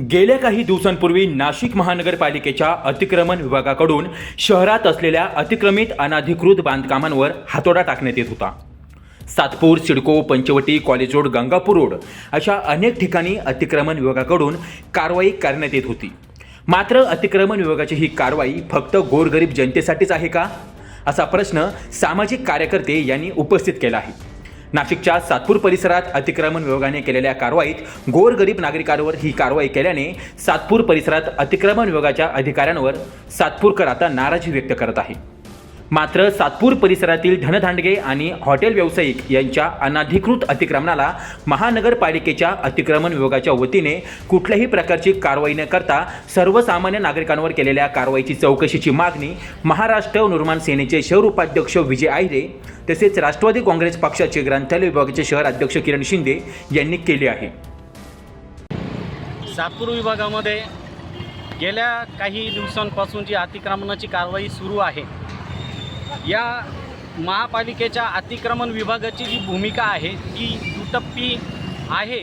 गेल्या काही दिवसांपूर्वी नाशिक महानगरपालिकेच्या अतिक्रमण विभागाकडून शहरात असलेल्या अतिक्रमित अनाधिकृत बांधकामांवर हातोडा टाकण्यात येत होता. Satpur CIDCO Panchavati college road Gangapur road अशा अनेक ठिकाणी अतिक्रमण विभागाकडून कारवाई करण्यात येत होती. मात्र अतिक्रमण विभागाची ही कारवाई फक्त गोरगरीब जनतेसाठीच आहे का? असा प्रश्न सामाजिक कार्यकर्ते यांनी उपस्थित केला आहे. नाशिकच्या सातपूर परिसरात अतिक्रमण विभागाने केलेल्या कारवाईत गोरगरीब नागरिकांवर ही कारवाई केल्याने सातपूर परिसरात अतिक्रमण विभागाच्या अधिकाऱ्यांवर सातपूरकर आता नाराजी व्यक्त करत आहे. मात्र सातपूर परिसरातील धनधांडगे आणि हॉटेल व्यावसायिक यांच्या अनाधिकृत अतिक्रमणाला महानगरपालिकेच्या अतिक्रमण विभागाच्या वतीने कुठल्याही प्रकारची कारवाई न करता सर्वसामान्य नागरिकांवर केलेल्या कारवाईची चौकशीची मागणी महाराष्ट्र निर्माण सेनेचे शहर उपाध्यक्ष विजय आहिरे तसेच राष्ट्रवादी काँग्रेस पक्षाचे ग्रंथालय विभागाचे शहर अध्यक्ष किरण शिंदे यांनी केली आहे. सातपूर विभागामध्ये गेल्या काही दिवसांपासून जी अतिक्रमणाची कारवाई सुरू आहे या महापालिकेच्या अतिक्रमण विभागाची जी भूमिका आहे ती दुटप्पी आहे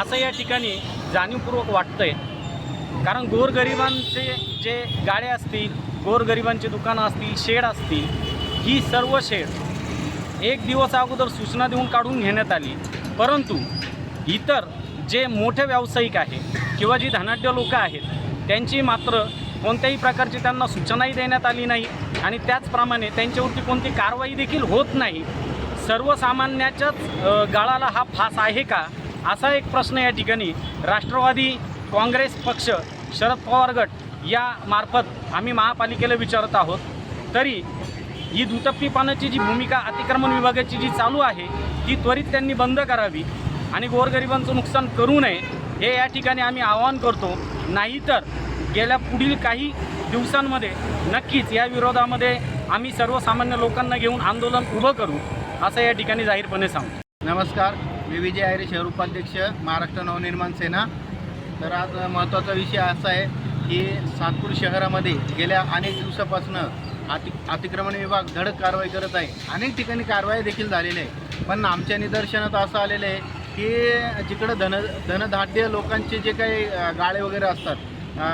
असं या ठिकाणी जाणीवपूर्वक वाटतं आहे कारण गोरगरिबांचे जे गाड्या असतील गोरगरिबांची दुकानं असतील शेड असतील ही सर्व शेड एक दिवस अगोदर सूचना देऊन काढून घेण्यात आली. परंतु इतर जे मोठे व्यावसायिक आहे किंवा जी धनाढ्य लोकं आहेत त्यांची मात्र कोणत्याही प्रकारची त्यांना सूचनाही देण्यात आली नाही आणि त्याचप्रमाणे त्यांच्यावरती कोणती कारवाई देखील होत नाही. सर्वसामान्याच्याच गाळाला हा फास आहे का? असा एक प्रश्न या ठिकाणी राष्ट्रवादी काँग्रेस पक्ष शरद पवार गट या मार्फत आम्ही महापालिकेला विचारत आहोत. तरी ही दुतप्पीपणाची जी भूमिका अतिक्रमण विभागाची जी चालू आहे ती त्वरित त्यांनी बंद करावी आणि गोरगरिबांचं नुकसान करू नये हे या ठिकाणी आम्ही आवाहन करतो. नाहीतर गेल्या पुढील काही दिवसांमध्ये नक्कीच या विरोधामध्ये आम्ही सर्वसामान्य लोकांना घेऊन आंदोलन उभं करू असं या ठिकाणी जाहीरपणे सांगतो नमस्कार मी विजय आयरे शहर उपाध्यक्ष महाराष्ट्र नवनिर्माण सेना. तर आज महत्त्वाचा विषय असा आहे की सातपूर शहरामध्ये गेल्या अनेक दिवसापासून अति अतिक्रमण विभाग धडक कारवाई करत आहे. अनेक ठिकाणी कारवाई देखील झालेली आहे. पण आमच्या निदर्शनात असं आलेलं आहे की जिकडं धन धनधाढ्य लोकांचे जे काही गाळे वगैरे असतात अ,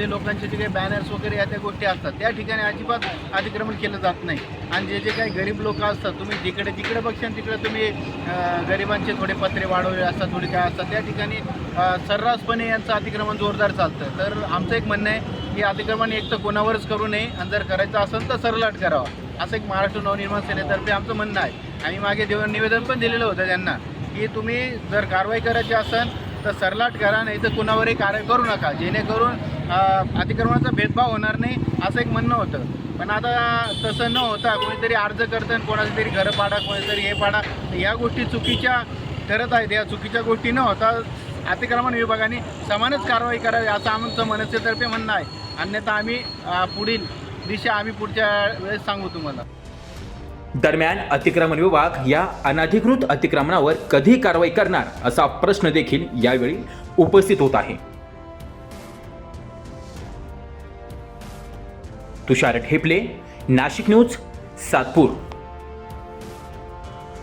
लोकांचे जे काही बॅनर्स वगैरे या त्या गोष्टी असतात त्या ठिकाणी अजिबात अतिक्रमण केलं जात नाही. आणि जे जे काही गरीब लोक असतात तुम्ही जिकडे जिकडे बघशान तिकडे तुम्ही गरिबांचे थोडे पत्रे वाढवले असतात थोडी काय असतात त्या ठिकाणी सर्रासपणे यांचं अतिक्रमण जोरदार चालतं. तर आमचं एक म्हणणं आहे की अतिक्रमण एक तर कोणावरच करू नये आणि जर करायचं असेल तर सरलाट करावा. असं एक महाराष्ट्र नवनिर्माण सेनेतर्फे आमचं म्हणणं आहे. आम्ही मागे देव निवेदन पण दिलेलं होतं त्यांना की तुम्ही जर कारवाई करायची असेल तर सरलाट करा नाही तर कुणावरही कार्य करू नका. जेणेकरून अतिक्रमणाचा भेदभाव होणार नाही असं एक म्हणणं होतं. पण आता तसं न होता कोणीतरी अर्ज करतं कोणाचं तरी घरं पाडा कोणीतरी हे पाडा. या गोष्टी चुकीच्या ठरत आहेत. या चुकीच्या गोष्टी न होता अतिक्रमण विभागाने समानच कारवाई करावी असं आमचं मनसेतर्फे म्हणणं आहे. अन्यथा आम्ही पुढील दिशा आम्ही पुढच्या वेळेस सांगू तुम्हाला. दरम्यान अतिक्रमण विभाग या अनधिकृत अतिक्रमणावर कधी कारवाई करणार असा प्रश्न देखील यावेळी उपस्थित होत आहे. तुषार ठेपले नाशिक न्यूज सातपूर.